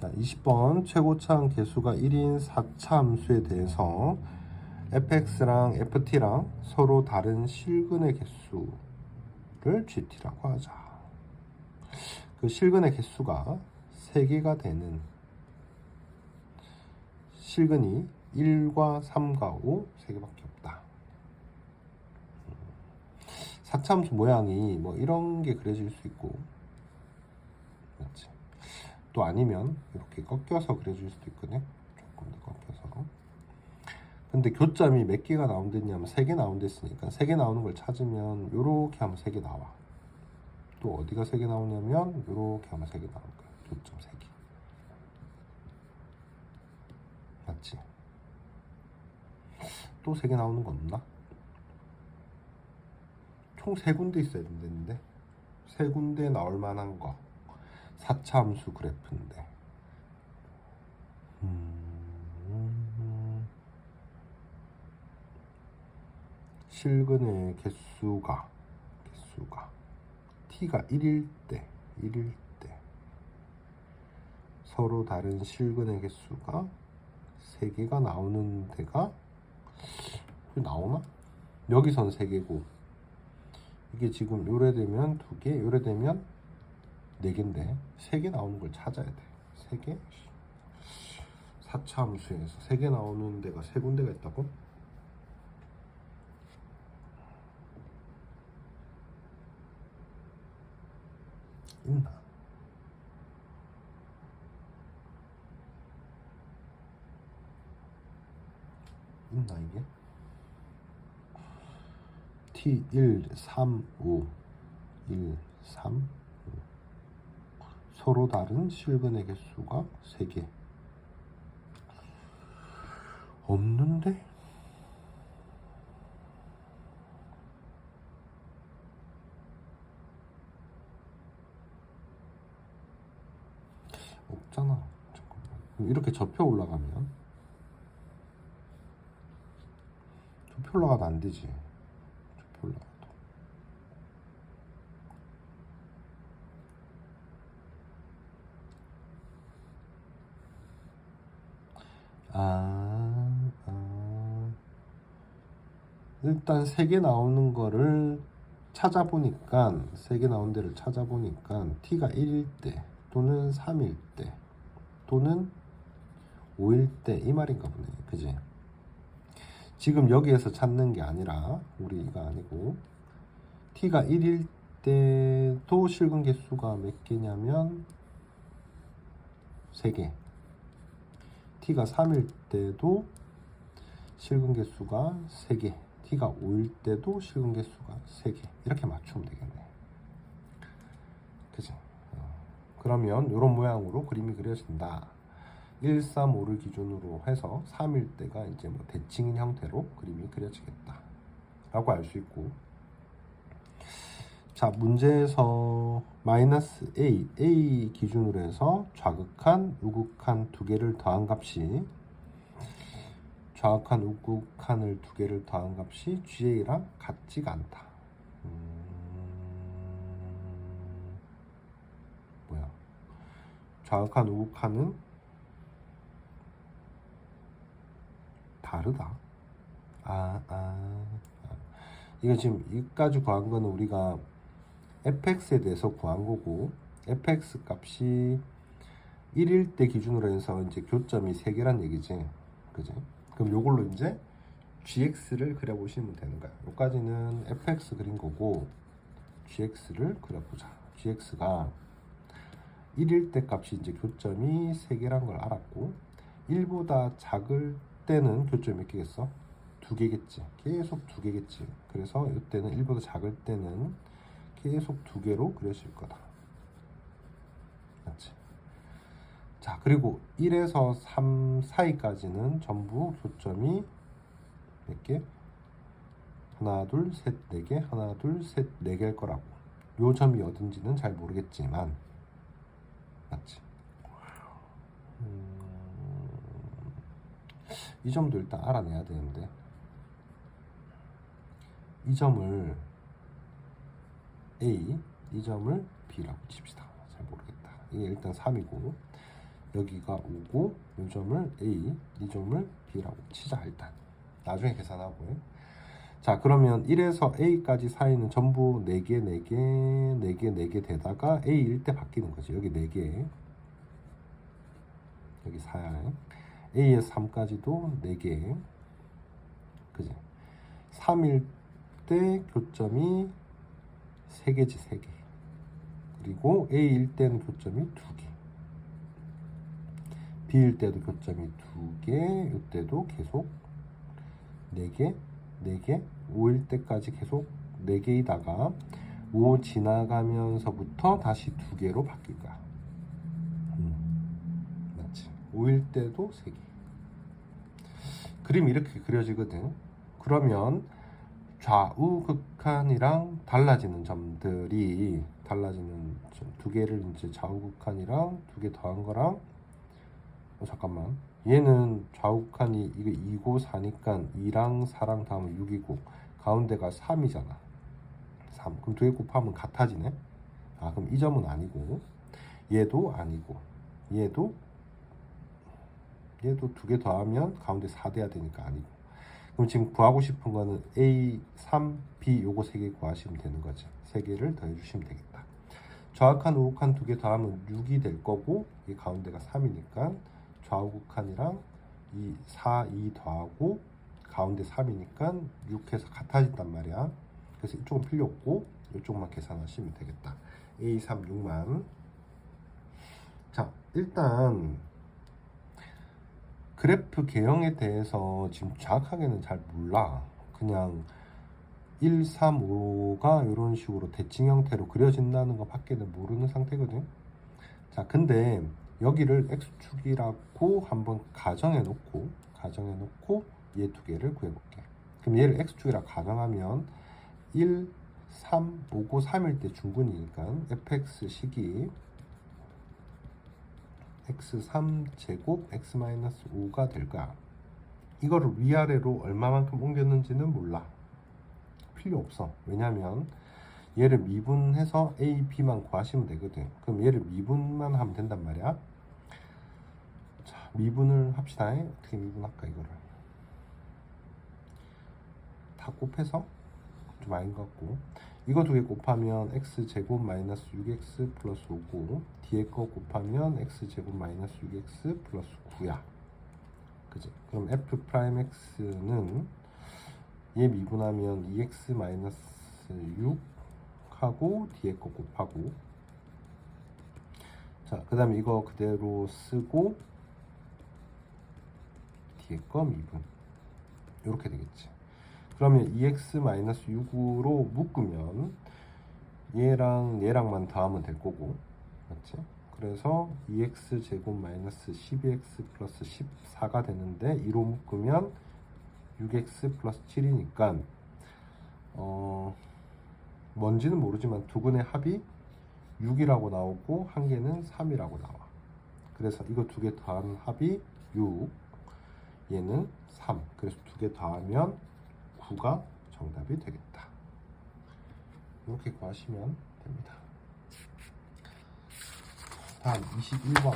자, 20번 최고차항 개수가 1인 4차 함수에 대해서 fx랑 ft랑 서로 다른 실근의 개수를 gt라고 하자. 그 실근의 개수가 3개가 되는 실근이 1과 3과 5, 3개밖에 없다. 4차 함수 모양이 뭐 이런 게 그려질 수 있고? 또 아니면 이렇게 꺾여서 그려줄 수도 있거든요. 조금 더 꺾여서. 근데 교점이 몇 개가 나온댔냐면 세개 나온댔으니까 세개 나오는 걸 찾으면 이렇게 하면 세개 나와. 또 어디가 세개 나오냐면 이렇게 하면 세개 나올 거야. 교점 세 개. 맞지? 또세개 나오는 거 없나? 총세 군데 있어야 된다는데 세 군데 나올 만한 거 4차 함수 그래프인데. 음, 실근의 개수가 개수가. t가 1일 때 1일 때. 서로 다른 실근의 개수가 3개가 나오는 데가 나오나? 여기선 3개고. 이게 지금 요래 되면 2개 요래 되면 4개인데 3개 나오는 걸 찾아야 돼 3개? 4차 함수에서 3개 나오는 데가 3군데가 있다고? 있나? 있나 이게? T 1, 3, 5, 1, 3, 5 서로 다른 실근의 개수가 3개. 없는데? 없잖아. 잠깐만. 이렇게 접혀 올라가면. 접혀 올라가도 안 되지 접혀 올라가도 아, 아. 일단 세 개 나오는 거를 찾아보니까 세 개 나온 데를 찾아보니까 t가 1일 때 또는 3일 때 또는 5일 때 이 말인가 보네. 그지? 지금 여기에서 찾는 게 아니라 우리가 아니고 t가 1일 때도 실근 개수가 몇 개냐면 3개 t가 3일 때도 실근 개수가 3개 t가 5일 때도 실근 개수가 3개. 이렇게 맞추면 되겠네. 그지 어. 그러면 이런 모양으로 그림이 그려진다. 1, 3, 5를 기준으로 해서 3일 때가 이제 뭐 대칭인 형태로 그림이 그려지겠다. 라고 알 수 있고 자 문제에서 마이너스 a, a 기준으로 해서 좌극한, 우극한 두 개를 더한 값이 좌극한, 우극한을 두 개를 더한 값이 GA랑 같지가 않다. 음... 뭐야? 좌극한, 우극한은 다르다. 아, 아, 아. 이거 지금 여기까지 구한 거는 우리가 fx에 대해서 구한 거고 fx 값이 1일 때 기준으로 해서 이제 교점이 3개란 얘기지. 그지? 그럼 요걸로 이제 gx를 그려보시면 되는 거야. 여기까지는 fx 그린 거고 gx를 그려보자. gx가 1일 때 값이 이제 교점이 3개란 걸 알았고 1보다 작을 때는 교점이 몇 개겠어? 두 개겠지. 계속 두 개겠지. 그래서 이때는 1보다 작을 때는 계속 두 개로 그려질 거다. 맞지? 자, 그리고 1에서 3 사이까지는 전부 교점이 몇 개? 하나, 둘, 셋, 네 개, 하나, 둘, 셋, 네 개일 거라고. 요 점이 어딘지는 잘 모르겠지만, 맞지? 음, 이 점도 일단 알아내야 되는데, 이 점을 A, 이 점을 B라고 칩시다. 잘 모르겠다. 이게 일단 3이고 여기가 5고 이 점을 A, 이 점을 B라고 치자 일단. 나중에 계산하고요. 자 그러면 1에서 A까지 사이는 전부 4개, 4개, 4개, 4개 되다가 A일 때 바뀌는 거죠. 여기 4개. 여기 4야. A에서 3까지도 4개. 그지? 3일 때 교점이 3개지 3개. 그리고 A일 때는 교점이 2개. B일 때도 교점이 2개. 이때도 계속 4개, 4개, 5일 때까지 계속 4개이다가 5 지나가면서부터 다시 2개로 바뀔 거야. 음, 맞지? 5일 때도 3개. 그림이 이렇게 그려지거든. 그러면 좌우 극한이랑 달라지는 점들이 달라지는 점 두 개를 이제 좌우 극한이랑 두 개 더한 거랑 어, 잠깐만. 얘는 좌우 극한이 이게 2고 4니까 2랑 4랑 다음은 6이고 가운데가 3이잖아. 3 그럼 두 개 곱하면 같아지네? 아 그럼 이 점은 아니고. 얘도 아니고. 얘도 얘도 두 개 더하면 가운데 4 돼야 되니까 아니고 그럼 지금 구하고 싶은 거는 A, 3, B 요거 세 개 구하시면 되는 거죠. 세 개를 더해 주시면 되겠다. 좌우칸, 우우칸 두 개 더하면 6이 될 거고 이 가운데가 3이니까 좌우극한이랑 이 4, 2 더하고 가운데 3이니까 6해서 같아진단 말이야. 그래서 이쪽은 필요 없고 이쪽만 계산하시면 되겠다. A, 3, 6만. 자, 일단 그래프 개형에 대해서 지금 정확하게는 잘 몰라. 그냥 1, 3, 5가 이런 식으로 대칭 형태로 그려진다는 것 밖에는 모르는 상태거든. 자, 근데 여기를 x축이라고 한번 가정해 놓고 가정해 놓고 얘 두 개를 구해 볼게. 그럼 얘를 x축이라 가정하면 1, 3, 5고 3일 때 중근이니까 fx 식이 x3 제곱 x-5가 될 거야. 이거를 위아래로 얼마만큼 옮겼는지는 몰라. 필요 없어. 왜냐면 얘를 미분해서 a, b만 구하시면 되거든. 그럼 얘를 미분만 하면 된단 말이야. 자, 미분을 합시다. 어떻게 미분할까 이거를. 다 곱해서 좀 아닌 것 같고 이거 두 개 곱하면 x 제곱 마이너스 6x 플러스 5고 뒤에 거 곱하면 x 제곱 마이너스 6x 플러스 9야. 그지? 그럼 f 프라임 x는 얘 미분하면 2x 마이너스 6 하고 뒤에 거 곱하고 자, 그 다음에 이거 그대로 쓰고 뒤에 거 미분 이렇게 되겠지. 그러면 2x-6으로 묶으면 얘랑 얘랑만 더하면 될 거고 맞지? 그래서 2x 제곱 마이너스 12x 플러스 14가 되는데 2로 묶으면 6x 플러스 7이니까 어 뭔지는 모르지만 두 근의 합이 6이라고 나오고 한 개는 3이라고 나와 그래서 이거 두 개 더한 합이 6 얘는 3 그래서 두 개 더하면 9가 정답이 되겠다. 이렇게 구하시면 됩니다. 다음 21번